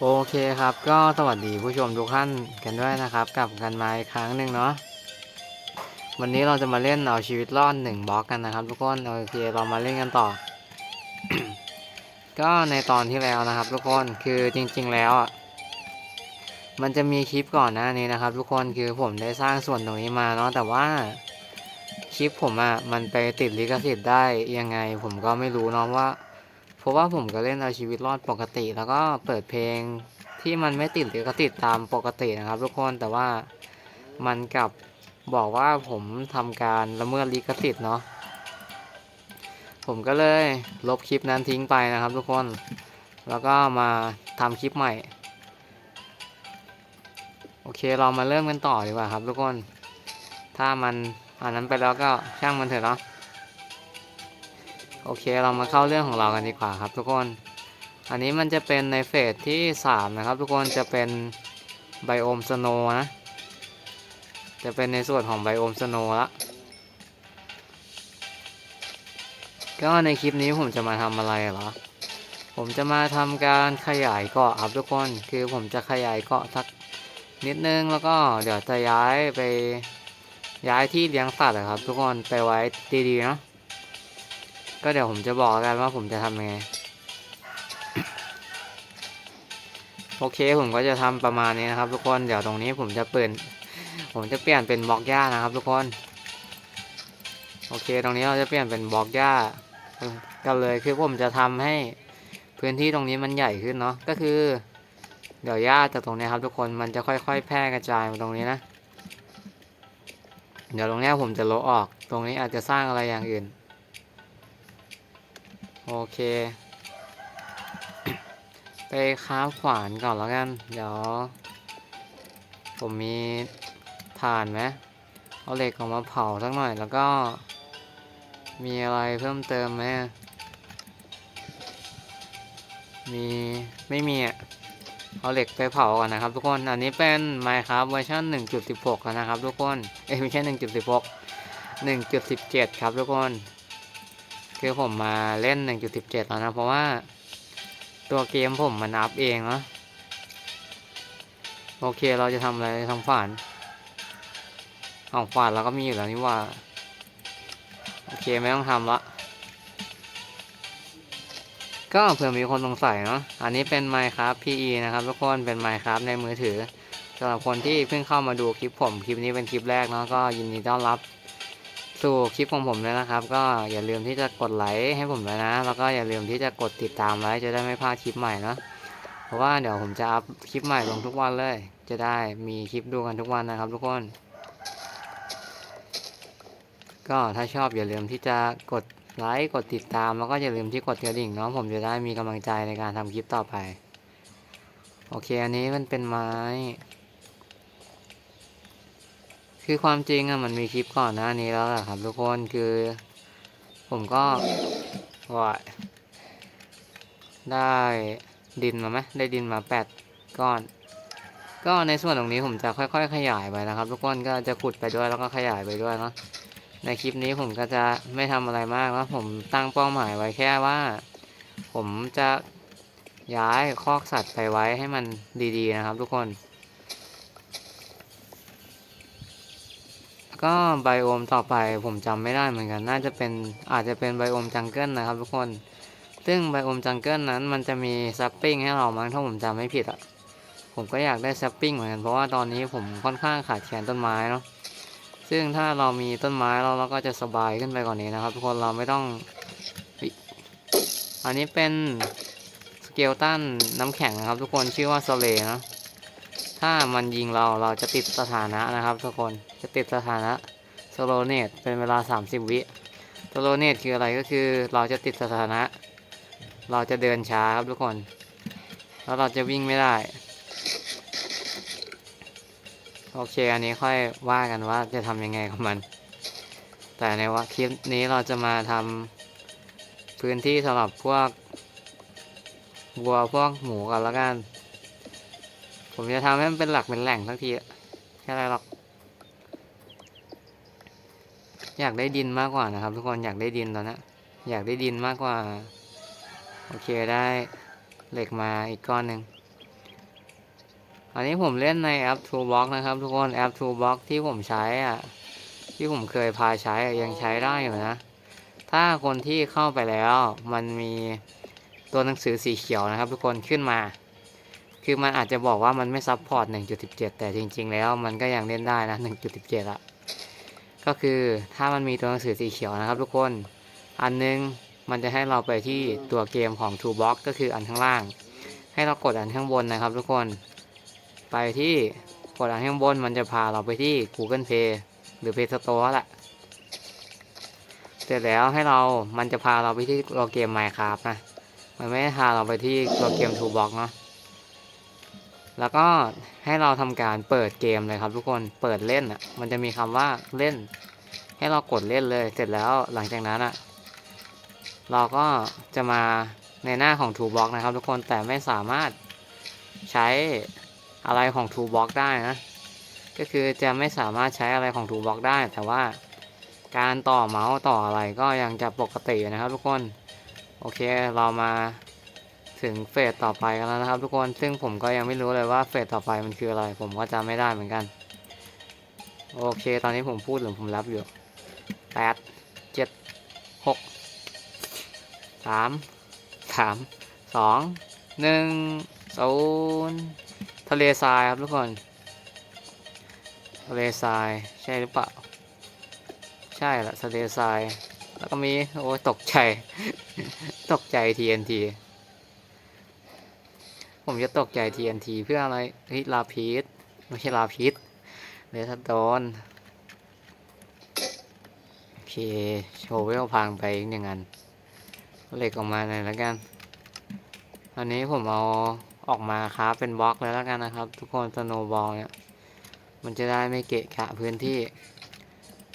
โอเคครับก็สวัสดีผู้ชมทุกท่านกันด้วยนะครับกลับกันมาอีกครั้งหนึ่งเนาะวันนี้เราจะมาเล่นเอาชีวิตรอดหนึ่งบล็อกกันนะครับ ทุกคนโอเคเรามาเล่นกันต่อ ก็ในตอนที่แล้วนะครับ ทุกคนคือจริง ๆ แล้วอะมันจะมีคลิปก่อนหน้านี้นะครับ ทุกคนคือผมได้สร้างส่วนตรงนี้มาเนาะแต่ว่าคลิปผมอะมันไปติดลิขสิทธิ์ได้ยังไง ผมก็ไม่รู้เนาะว่า เพราะว่าผมก็เล่นเอาชีวิตรอดปกติ แล้วก็เปิดเพลงที่มันไม่ติดหรือก็ติดตามปกตินะครับ ทุกคนแต่ว่ามันกลับบอกว่าผมทำการละเมิดลิขสิทธิ์เนาะผมก็เลยลบคลิปนั้นทิ้งไปนะครับ ทุกคนแล้วก็มาทำคลิปใหม่ โอเคเรามาเริ่มกันต่อดีกว่าครับ ทุกคน ถ้ามันอันนั้นไปแล้วก็ช่างมันเถอะเนาะ โอเคเรามาเข้าเรื่องของเรากันดีกว่าครับทุกคน อันนี้มันจะเป็นในเฟสที่ 3 นะครับ ทุกคนจะเป็นไบโอมสโนนะ จะเป็นในส่วนของไบโอมสโนละก็ในคลิปนี้ผมจะมาทำอะไรเหรอ ผมจะมาทำการขยายเกาะครับทุกคน คือผมจะขยายเกาะสักนิดนึงแล้วก็เดี๋ยวจะย้ายไปย้ายที่เลี้ยงสัตว์ครับ ทุกคนไปไว้ดีๆเนาะ ก็เดี๋ยวผมจะบอกกันว่าผมจะทำยังไง โอเคผมก็จะทำประมาณนี้นะครับ ทุกคนเดี๋ยวตรงนี้ผมจะเปลี่ยนผมจะเปลี่ยนเป็นบล็อกหญ้านะครับ ทุกคน โอเค ตรงนี้เราจะเปลี่ยนเป็นบล็อกหญ้ากันเลยคือผมจะทำให้พื้นที่ตรงนี้มันใหญ่ขึ้นเนาะก็คือ เดี๋ยวหญ้าจากตรงนี้ครับ ทุกคนมันจะค่อย ๆ แพร่กระจายมาตรงนี้นะเดี๋ยวตรงนี้ผมจะโลออก ตรงนี้อาจจะสร้างอะไรอย่างอื่น โอเค ไปค้าขวานก่อนแล้วกัน เดี๋ยว ผมมีถ่านไหมเอาเหล็กออกมาเผาสักหน่อยแล้วก็ มีอะไรเพิ่มเติมไหมมีไม่มีอะเอาเหล็กไปเผาก่อนนะครับทุกคน อันนี้เป็น Minecraft เวอร์ชัน1.16 แล้วนะครับทุกคน เอ้ยไม่ใช่ 1.16 1.17 ครับทุกคน คือผมมาเล่น 1.17 แล้วนะ เพราะว่าตัวเกมผมมันอัพเองเนาะโอเคเราจะทำอะไรทำฝันของฝันเราก็มีอยู่แล้วนี่ว่า โอเคไม่ต้องทำละ ก็เผื่อมีคนสงสัยเนาะอันนี้เป็น Minecraft PE นะครับทุกคนเป็น Minecraft ในมือถือสำหรับคนที่เพิ่งเข้ามาดูคลิปผมคลิปนี้เป็นคลิปแรกเนาะก็ยินดีต้อนรับ สู่คลิปของผมเลยนะครับ ก็อย่าลืมที่จะกดไลค์ให้ผมด้วยนะ แล้วก็อย่าลืมที่จะกดติดตามไว้จะได้ไม่พลาดคลิปใหม่นะเพราะว่าเดี๋ยวผมจะอัพคลิปใหม่ลงทุกวันเลย จะได้มีคลิปดูกันทุกวันนะครับ ทุกคน ก็ถ้าชอบอย่าลืมที่จะกดไลค์กดติดตามแล้วก็อย่าลืมที่กดกระดิ่งเนาะผมจะได้มีกำลังใจในการทำคลิปต่อไป โอเคอันนี้มันเป็นไม้ คือความจริงอะมันมีคลิปก่อนหน้านี้แล้วแหละครับ ทุกคนคือ ผมก็ว่าได้ดินมาไหมได้ดินมาแปดก้อน ก็ในส่วนตรงนี้ผมจะค่อยๆ ขยายไปนะครับ ทุกคนก็จะขุดไปด้วยแล้วก็ขยายไปด้วยเนาะในคลิปนี้ผมก็จะไม่ทำอะไรมากนะผมตั้งเป้าหมายไว้แค่ว่า ผมจะย้ายคอกสัตว์ไปไว้ให้มันดีๆนะครับ ทุกคน ก็ไบโอมต่อไปผมจำไม่ได้เหมือนกัน น่าจะเป็นอาจจะเป็นไบโอมจังเกิลนะครับทุกคน ซึ่งไบโอมจังเกิลนั้นมันจะมีซัปปิ้งให้เรามั้งถ้าผมจำไม่ผิดอะ ผมก็อยากได้ซัปปิ้งเหมือนกันเพราะว่าตอนนี้ผมค่อนข้างขาดแคลนต้นไม้เนาะ ซึ่งถ้าเรามีต้นไม้เราเราก็จะสบายขึ้นไปกว่านนี้นะครับทุกคนเราไม่ต้อง อันนี้เป็นสเกลตันน้ำแข็งนะครับ ทุกคนชื่อว่าโซเลนะ ถ้ามันยิงเราเราจะติดสถานะนะครับทุกคน จะติดสถานะโซโลเนตเป็นเวลา 30 วิโซโลเนตคืออะไรก็คือเราจะติดสถานะ เราจะเดินช้าครับทุกคน แล้วเราจะวิ่งไม่ได้ โอเค อันนี้ค่อยว่ากันว่าจะทำยังไงกับมัน แต่ในว่าคลิปนี้เราจะมาทำพื้นที่สำหรับพวกวัวพวกหมูกันแล้วกัน ผมจะทำให้มันเป็นหลักเป็นแหล่งสักทีแค่ไรหรอก อยากได้ดินมากกว่านะครับ ทุกคนอยากได้ดินตอนนี้อยากได้ดินมากกว่า โอเคได้เหล็กมาอีกก้อนหนึ่งอันนี้ผมเล่นในแอป Toolbox นะครับ ทุกคนแอป Toolbox ที่ผมใช้อะที่ผมเคยพาใช้อะยังใช้ได้อยู่นะ ถ้าคนที่เข้าไปแล้วมันมีตัวหนังสือสีเขียวนะครับ ทุกคนขึ้นมา คือมันอาจจะบอกว่ามันไม่ซับพอร์ต1.17 แต่จริง ๆ แล้วมันก็ยังเล่นได้นะ 1.17อะ ก็คือถ้ามันมีตัวหนังสือสีเขียวนะครับ ทุกคน อันนึงมันจะให้เราไปที่ตัวเกมของ Toolbox ก็คืออันข้างล่าง ให้เรากดอันข้างบนนะครับ ทุกคน ไปที่กดอันข้างบนมันจะพาเราไปที่ Google Play หรือ Play Store แหละเสร็จแล้วให้เรา มันจะพาเราไปที่ตัวเกม Minecraft นะ มันไม่ได้พาเราไปที่ตัวเกม Toolbox เนาะ แล้วก็ให้เราทำการเปิดเกมเลยครับทุกคนเปิดเล่นอะมันจะมีคำว่าเล่น ให้เรากดเล่นเลย เสร็จแล้วหลังจากนั้นอะเราก็จะมาในหน้าของ Toolbox นะครับ ทุกคนแต่ไม่สามารถใช้อะไรของ Toolbox ได้นะ ก็คือจะไม่สามารถใช้อะไรของ Toolbox ได้ แต่ว่าการต่อเมาส์ต่ออะไรก็ยังจะปกตินะครับทุกคน โอเคเรามา ถึงเฟสต่อไปกันแล้วนะครับ ทุกคนซึ่งผมก็ยังไม่รู้เลยว่าเฟสต่อไปมันคืออะไร ผมก็จำไม่ได้เหมือนกัน โอเค ตอนนี้ผมพูดหรือผมรับอยู่แปดเจ็ดหกสามสามสองหนึ่งศูนย์ทะเลทรายครับทุกคน ทะเลทรายใช่หรือเปล่า ใช่ละทะเลทรายแล้วก็มี โอ้ตกใจ ตกใจ TNT ผมจะตกใจ TNT เพื่ออะไรเฮ้ยลาพีสไม่ใช่ลาพีสเลสโตนโอเค โชว์เวลพังไปอีกหนึ่งอันเอาเหล็กออกมาหน่อยแล้วกัน อันนี้ผมเอาออกมาครับเป็นบล็อกแล้วแล้วกันนะครับ ทุกคนสโนบอลเนี่ย มันจะได้ไม่เกะกะพื้นที่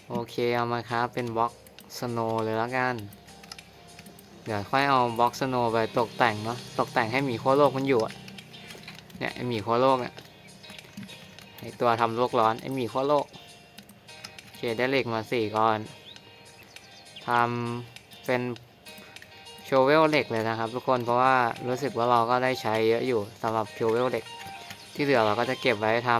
โอเคเอามาครับเป็นบล็อกสโนเลยแล้วกัน เดี๋ยวค่อยเอาบล็อกสโนไปตกแต่งเนาะตกแต่งให้หมีขั้วโลกมันอยู่อะเนี่ยไอหมีขั้วโลกเนี่ยไอตัวทำโลกร้อนไอหมีขั้วโลกโอเคได้เหล็กมาสี่ก้อนทำเป็นโชเวลเหล็กเลยนะครับทุกคนเพราะว่ารู้สึกว่าเราก็ได้ใช้เยอะอยู่สำหรับโชเวลเหล็ก ที่เหลือเราก็จะเก็บไว้ท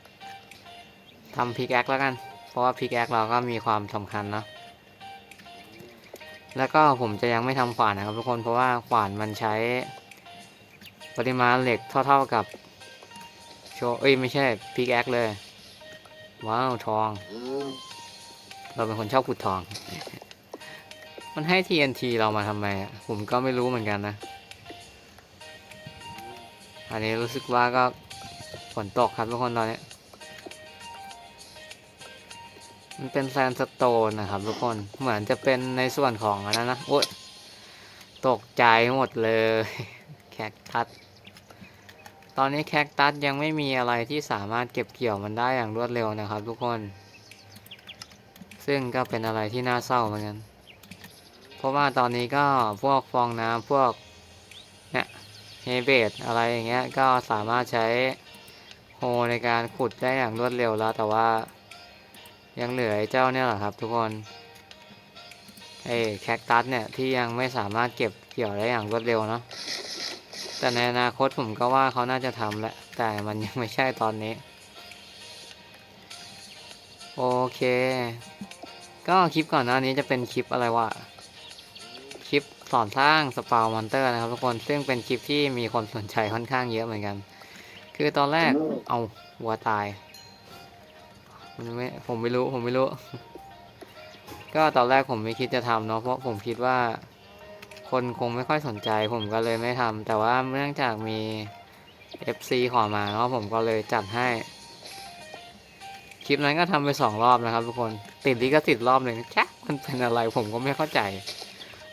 ำทำพิกแอคแล้วกัน เพราะว่าพิกแอคเราก็มีความสำคัญเนาะ แล้วก็ผมจะยังไม่ทำขวานนะครับทุกคนเพราะว่าขวานมันใช้ ปริมาณเหล็กเท่า ๆกับโชเอ้ยไม่ใช่พิกแอคเลย ว้าวทอง เราเป็นคนชอบขุดทอง มันให้ TNT เรามาทำไมอะผมก็ไม่รู้เหมือนกันนะ อันนี้รู้สึกว่าก็ฝนตกครับทุกคนตอนนี้ มันเป็นแซนสโตนนะครับทุกคน เหมือนจะเป็นในส่วนของอันนั้นนะ โอ๊ยตกใจหมดเลย แคคตัส ตอนนี้แคคตัสยังไม่มีอะไรที่สามารถเก็บเกี่ยวมันได้อย่างรวดเร็วนะครับทุกคน ซึ่งก็เป็นอะไรที่น่าเศร้าเหมือนกัน เพราะว่าตอนนี้ก็พวกฟองน้ำพวกเนี่ยเฮเบตอะไรอย่างเงี้ย ก็สามารถใช้โฮในการขุดได้อย่างรวดเร็วแล้วแต่ว่า ยังเหลือไอ้เจ้าเนี่ยแหละครับทุกคนไอ้แคคตัสเนี่ยที่ยังไม่สามารถเก็บเกี่ยวได้อย่างรวดเร็วเนาะแต่ในอนาคตผมก็ว่าเขาน่าจะทำแหละแต่มันยังไม่ใช่ตอนนี้ โอเค ก็คลิปก่อนหน้านี้จะเป็นคลิปอะไรวะคลิปสอนสร้างสปาวมอนเตอร์นะครับทุกคนซึ่งเป็นคลิปที่มีคนสนใจค่อนข้างเยอะเหมือนกัน คือตอนแรกเอาวัวตาย มันไม่ผมไม่รู้ผมไม่รู้ ก็ตอนแรกผมไม่คิดจะทำเนาะเพราะผมคิดว่า คนคงไม่ค่อยสนใจ ผมก็เลยไม่ทำแต่ว่าเนื่องจากมี FC ขอมาเนาะผมก็เลยจัดให้ คลิปนั้นก็ทำไปสองรอบนะครับทุกคนติดลิขสิทธิ์รอบหนึ่งแจ๊ะมันเป็นอะไรผมก็ไม่เข้าใจ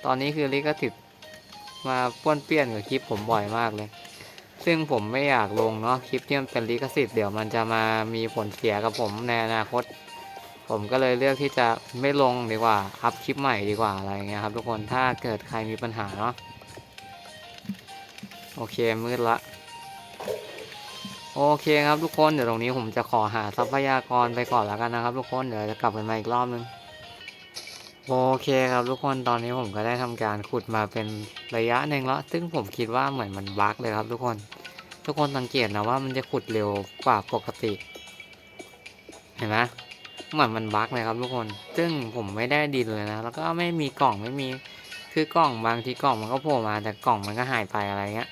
ตอนนี้คือลิขสิทธิ์มาป้วนเปี้ยนกับคลิปผมบ่อยมากเลย ซึ่งผมไม่อยากลงเนาะคลิปที่มันเป็นลิขสิทธิ์เดี๋ยวมันจะมามีผลเสียกับผมในอนาคต ผมก็เลยเลือกที่จะไม่ลงดีกว่า อัพคลิปใหม่ดีกว่าอะไรเงี้ยครับทุกคนถ้าเกิดใครมีปัญหาเนาะโอเคมืดละโอเคครับทุกคนเดี๋ยวตรงนี้ผมจะขอหาทรัพยากรไปก่อนแล้วกันนะครับทุกคนเดี๋ยวจะกลับกันมาอีกรอบนึง โอเคครับทุกคนตอนนี้ผมก็ได้ทำการขุดมาเป็นระยะหนึ่งแล้ว ซึ่งผมคิดว่าเหมือนมันบั๊กเลยครับ ทุกคน ทุกคนสังเกตนะว่ามันจะขุดเร็วกว่าปกติ เห็นไหมเหมือนมันบั๊กเลยครับ ทุกคน ซึ่งผมไม่ได้ดินเลยนะ แล้วก็ไม่มีกล่องไม่มี คือกล่องบางทีกล่องมันก็โผล่มา แต่กล่องมันก็หายไปอะไรเงี้ย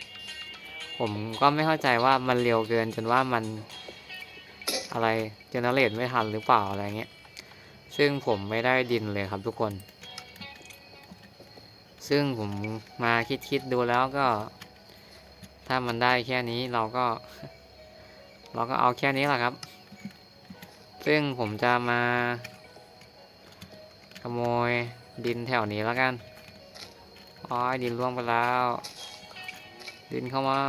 ผมก็ไม่เข้าใจว่ามันเร็วเกินจนว่ามันอะไรเจเนเรตไม่ทันหรือเปล่าอะไรเงี้ย ซึ่งผมไม่ได้ดินเลยครับทุกคน ซึ่งผมมาคิดๆดูแล้วก็ ถ้ามันได้แค่นี้เราก็ เราก็เอาแค่นี้แหละครับ ซึ่งผมจะมา ขโมยดินแถวนี้แล้วกันอ๋อดินร่วงไปแล้ว ดินเข้ามา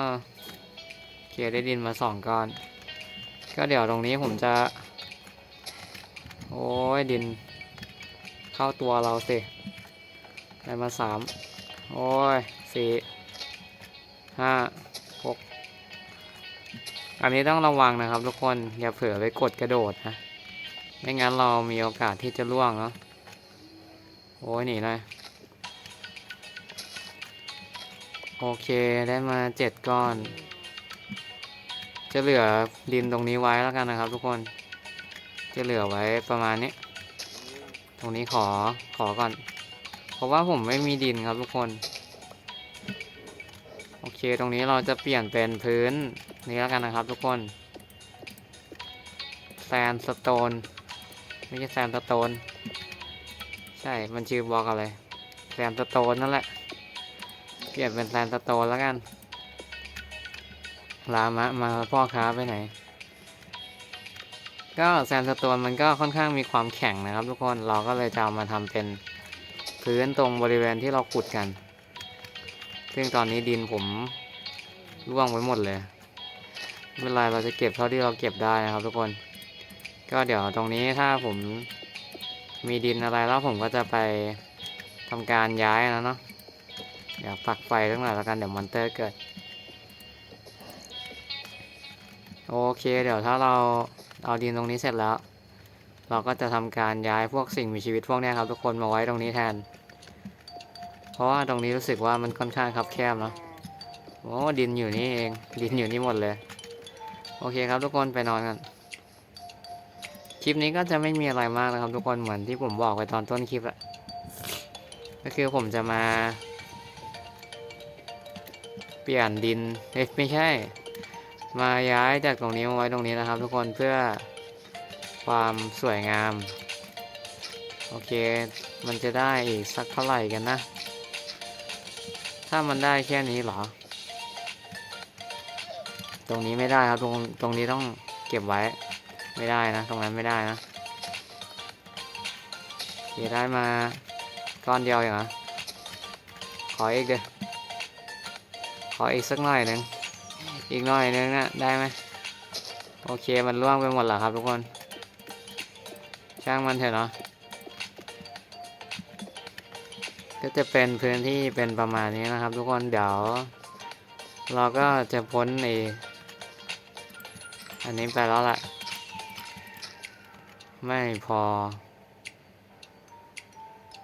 โอเคได้ดินมาสองก้อน ก็เดี๋ยวตรงนี้ผมจะ โอ้ยดิน เข้าตัวเราสิได้มาสามโอ้ยสี่ห้าหกอันนี้ต้องระวังนะครับทุกคนอย่าเผลอไปกดกระโดดนะไม่งั้นเรามีโอกาสที่จะล่วงเนาะโอ้ยหนีเลยโอเคได้มาเจ็ดก้อน จะเหลือดินตรงนี้ไว้แล้วกันนะครับทุกคน จะเหลือไว้ประมาณนี้ ตรงนี้ขอขอก่อน เพราะว่าผมไม่มีดินครับทุกคน โอเคตรงนี้เราจะเปลี่ยนเป็นพื้นนี้แล้วกันนะครับทุกคนแซนสโตนไม่ใช่แซนสโตนใช่ มันชื่อบล็อกอะไรแซนสโตนนั่นแหละ เปลี่ยนเป็นแซนสโตนแล้วกัน ลามะมาพ่อค้าไปไหน ก็แซนสโตนมันก็ค่อนข้างมีความแข็งนะครับ ทุกคนเราก็เลยจะเอามาทำเป็นพื้นตรงบริเวณที่เราขุดกัน ซึ่งตอนนี้ดินผมร่วงไว้หมดเลยไม่เป็นไรเราจะเก็บเท่าที่เราเก็บได้นะครับ ทุกคน ก็เดี๋ยวตรงนี้ถ้าผมมีดินอะไรแล้วผมก็จะไปทำการย้ายนะเนาะเดี๋ยวปักไฟตั้งหน่อยแล้วกันเดี๋ยวมอนเตอร์เกิด โอเค เดี๋ยวถ้าเรา เอาดินตรงนี้เสร็จแล้ว เราก็จะทำการย้ายพวกสิ่งมีชีวิตพวกนี้ครับทุกคนมาไว้ตรงนี้แทน เพราะว่าตรงนี้รู้สึกว่ามันค่อนข้างคับแคบเนาะโอ้ดินอยู่นี่เองดินอยู่นี่หมดเลย โอเคครับทุกคนไปนอนกันคลิปนี้ก็จะไม่มีอะไรมากนะครับทุกคนเหมือนที่ผมบอกไปตอนต้นคลิปอะก็คือผมจะมา เปลี่ยนดินเอ้ยไม่ใช่ มาย้ายจากตรงนี้มาไว้ตรงนี้นะครับ ทุกคนเพื่อความสวยงาม โอเค มันจะได้อีกสักเท่าไหร่กันนะ ถ้ามันได้แค่นี้เหรอ ตรงนี้ไม่ได้ครับ ตรงตรงนี้ต้องเก็บไว้ ไม่ได้นะ ตรงนั้นไม่ได้นะโอเคได้มาก้อนเดียวอย่างเหรอขออีกเด้อขออีกสักหน่อยหนึ่ง อีกหน่อยนึงนะได้ไหมโอเคมันล่วงไปหมดแล้วครับทุกคน ช่างมันเถอะเนาะก็จะเป็นพื้นที่เป็นประมาณนี้นะครับทุกคนเดี๋ยว เราก็จะพ้นไออันนี้ไปแล้วแหละไม่พอ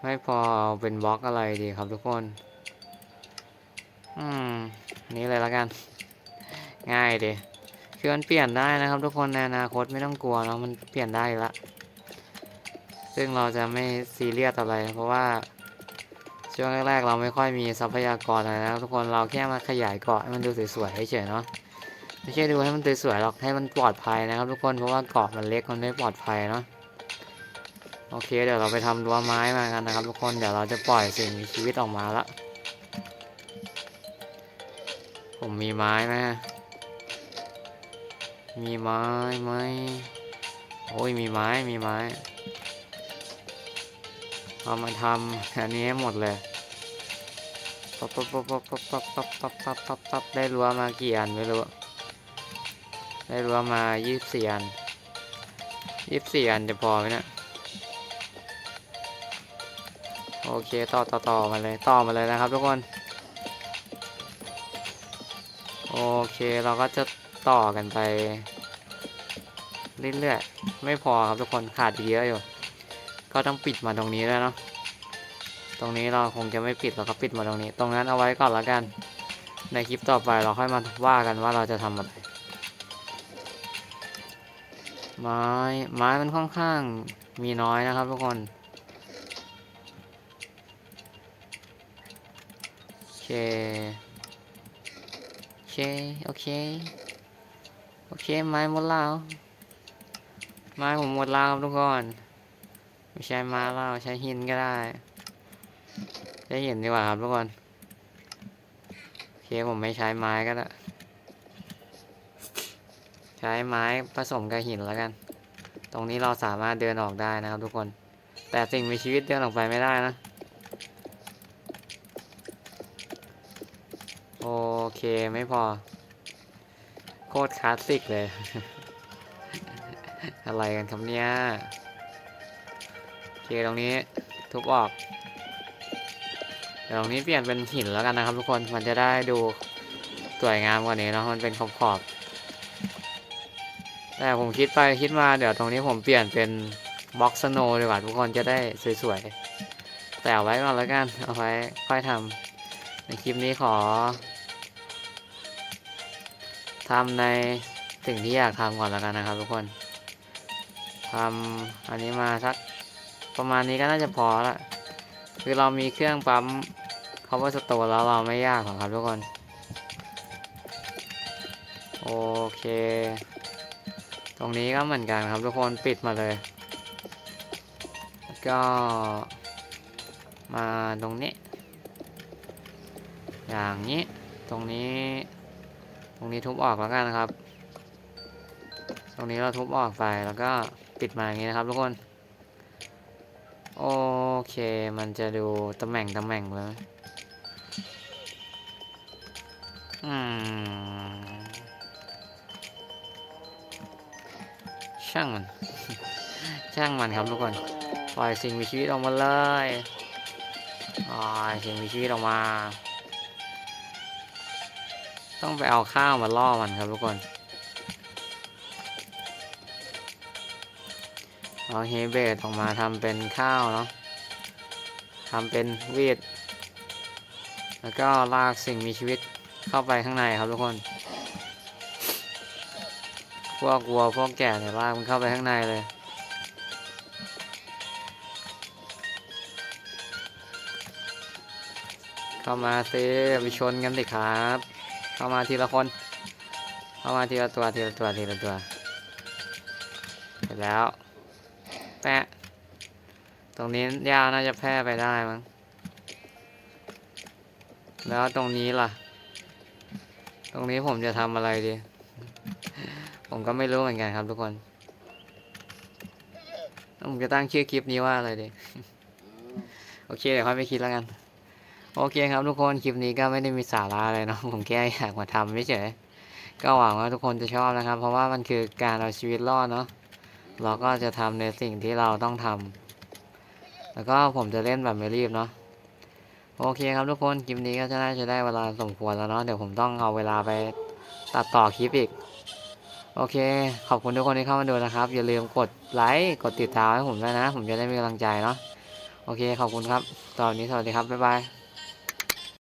ไม่พอเอาเป็นบล็อกอะไรดีครับทุกคน อืมนนี้เลยแล้วกัน ง่ายดีคือมันเปลี่ยนได้นะครับ ทุกคนในอนาคตไม่ต้องกลัวเนาะมันเปลี่ยนได้ละซึ่งเราจะไม่ซีเรียสอะไร เพราะว่าช่วงแรกๆเราไม่ค่อยมีทรัพยากรอะไรนะทุกคนเราแค่มาขยายเกาะให้มันดูสวยๆเฉยๆเนาะไม่ใช่ดูให้มันสวยๆหรอกให้มันปลอดภัยนะครับ ทุกคนเพราะว่าเกาะมันเล็กมันไม่ปลอดภัยเนาะโอเค เดี๋ยวเราไปทำรั้วไม้มากันนะครับ ทุกคนเดี๋ยวเราจะปล่อยสิ่งมีชีวิตออกมาละผมมีไม้ไหม มีไม้ไหมโอ้ยมีไม้มีไม้เอามาทำอันนี้ให้หมดเลยปั๊บปั๊บปั๊บปั๊บปั๊บปั๊บปั๊บปั๊บปั๊บปั๊บได้รั้วมากี่อันไม่รู้ได้รั้วมายี่สิบสี่อันยี่สิบสี่อันจะพอไหมเนะี่ยโอเคต่อต่อต่อมาเลยต่อมาเลยนะครับทุกคน โอเคเราก็จะ ต่อกันไป เรื่อยๆ ไม่พอครับทุกคนขาดเยอะอยู่ ก็ต้องปิดมาตรงนี้แล้วเนาะ ตรงนี้เราคงจะไม่ปิดเราก็ปิดมาตรงนี้ ตรงนั้นเอาไว้ก่อนละกัน ในคลิปต่อไปเราค่อยมาว่ากันว่าเราจะทำอะไร ไม้ไม้มันค่อนข้างมีน้อยนะครับทุกคนโอเค โอเค โอเค โอเคไม้หมดแล้วไม้ผมหมดแล้วครับทุกคนไม่ใช่ไม้แล้วใช้หินก็ได้ใช้หินดีกว่าครับทุกคนโอเคผมไม่ใช้ไม้ก็ได้ใช้ไม้ผสมกับหินแล้วกัน ตรงนี้เราสามารถเดินออกได้นะครับทุกคน แต่สิ่งมีชีวิตเดินออกไปไม่ได้นะ โอเคไม่พอ ตรคลาสสิกเลย อะไรกันครับเนี่ยโอเคตรงนี้ทุบออกเดี๋ยวตรงนี้เปลี่ยนเป็นหินแล้วกันนะครับ ทุกคนมันจะได้ดูสวยงามกว่านี้เนาะมันเป็นขอบขอบ แต่ผมคิดไปคิดมาเดี๋ยวตรงนี้ผมเปลี่ยนเป็นบล็อกสโนดีกว่าทุกคนจะได้สวยๆแต่เอาไว้ก่อนแล้วกันเอาไว้ค่อยทำในคลิปนี้ขอ ทำในสิ่งที่อยากทำก่อนแล้วกันนะครับ ทุกคนทำอันนี้มาสักประมาณนี้ก็น่าจะพอละคือเรามีเครื่องปั๊ม cover store แล้วเราไม่ยากหรอกครับทุกคน โอเค ตรงนี้ก็เหมือนกันครับทุกคนปิดมาเลยก็มาตรงนี้ อย่างนี้ ตรงนี้ ตรงนี้ทุบออกแล้วกันนะครับ ตรงนี้เราทุบออกไปแล้วก็ปิดมาอย่างนี้นะครับทุกคน โอเค มันจะดูตำแหน่งตำแหน่งเลยอืมช่างมัน ช่างมันครับทุกคนปล่อยสิ่งมีชีวิตออกมาเลยปล่อยสิ่งมีชีวิตออกมา ต้องไปเอาข้าวมาล่อมันครับทุกคนเอาเฮเบดออกมาทำเป็นข้าวเนาะทำเป็นวีดแล้วก็ลากสิ่งมีชีวิตเข้าไปข้างในครับทุกคน พวกวัวพวกแกะเนี่ยลากมันเข้าไปข้างในเลย เข้ามาซิไปชนกันสิครับ เข้ามาทีละคน เข้ามาทีละตัวทีละตัวทีละตัว เสร็จแล้ว แปะ ตรงนี้ยาน่าจะแพร่ไปได้มั้ง แล้วตรงนี้ล่ะ ตรงนี้ผมจะทำอะไรดี ผมก็ไม่รู้เหมือนกันครับทุกคนแล้วผมจะตั้งชื่อคลิปนี้ว่าอะไรดี โอเค เดี๋ยวค่อยไปคิดแล้วกัน โอเคครับทุกคนคลิปนี้ก็ไม่ได้มีสาระอะไรเนาะผมแค่อยากมาทำไม่เฉยก็หวังว่าทุกคนจะชอบนะครับ เพราะว่ามันคือการเอาชีวิตรอดเนาะเราก็จะทำในสิ่งที่เราต้องทำแล้วก็ผมจะเล่นแบบไม่รีบเนาะโอเคครับทุกคนคลิปนี้ก็จะน่าจะได้เวลาสมควรแล้วเนาะเดี๋ยวผมต้องเอาเวลาไปตัดต่อคลิปอีก โอเค ขอบคุณทุกคนที่เข้ามาดูนะครับ อย่าลืมกดไลค์กดติดตามให้ผมด้วยนะ ผมจะได้มีกำลังใจเนาะโอเคขอบคุณครับ ตอนนี้สวัสดีครับบ๊ายบาย